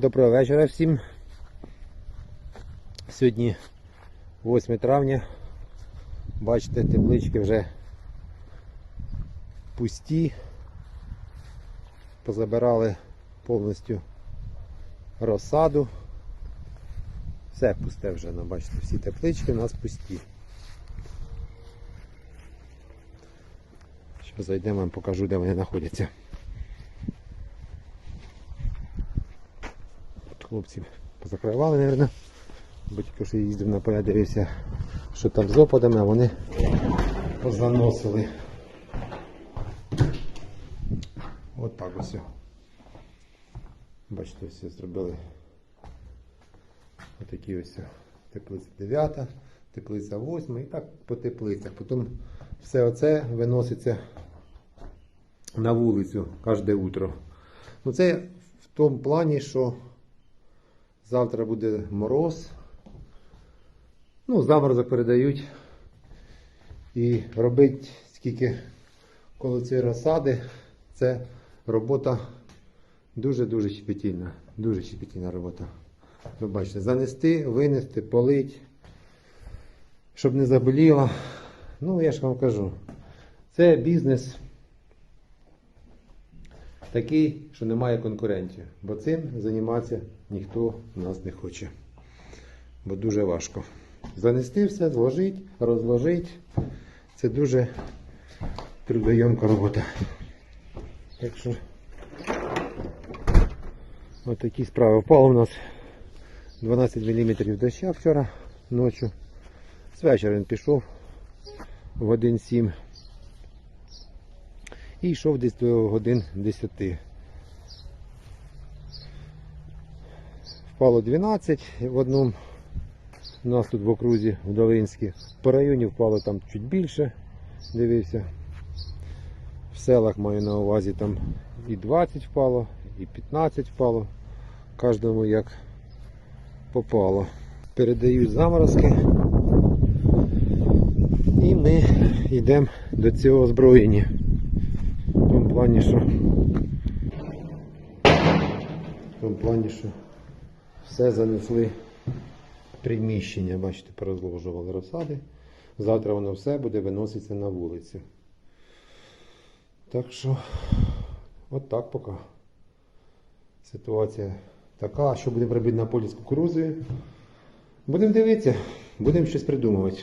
Доброго вечора всім. Сьогодні 8 травня. Бачите, теплички вже пусті. Позабирали повністю розсаду. Все пусте вже, ну, бачите, всі теплички у нас пусті. Зараз зайдемо, вам покажу, де вони знаходяться. Хлопці позакривали, мабуть. Бо тільки що їздив на поля, дивився, що там з опадами, а вони позаносили. От так ось. Бачите, ось зробили отакі ось теплиця 9, теплиця 8 і так по теплицях. Потім все оце виноситься на вулицю кожне утро. Ну це в тому плані, що завтра буде мороз. Ну, заморозок передають. І робить скільки коло цієї розсади, це робота дуже-дуже щепетільна. Дуже щепетільна робота. Ви бачите, занести, винести, полить, щоб не заболіло. Ну, я ж вам кажу, це бізнес такий, що немає конкурентів. Бо цим займатися ніхто в нас не хоче. Бо дуже важко. Занести все, зложити, розложити. Це дуже трудоємка робота. Так що ось такі справи. Впало у нас 12 мм доща вчора ночі. З вечора він пішов в годин 7 і йшов десь до годин 10. Впало 12 в одному. У нас тут в окрузі в Долинській. По районі впало там чуть більше. Дивився. В селах маю на увазі там і 20 впало, і 15 впало. Кожному як попало. Передають заморозки. І ми йдемо до цього озброєння. Плані, що в тому плані, що все занесли приміщення. Бачите, порозложували розсади. Завтра воно все буде виноситися на вулицю. Так що, от так поки. Ситуація така. Що будемо робити на полі з кукурузою? Будемо дивитися, будемо щось придумувати.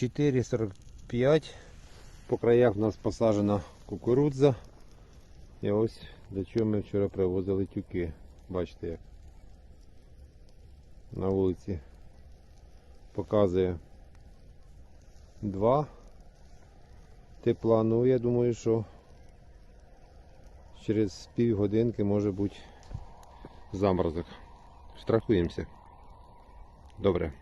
Чотири сорок п'ять. По краях у нас посаджена кукурудза. І ось до чого ми вчора привозили тюки. Бачите як. На вулиці показує 2 тепла. Ну я думаю, що через півгодинки може бути заморозок. Страхуємося. Добре.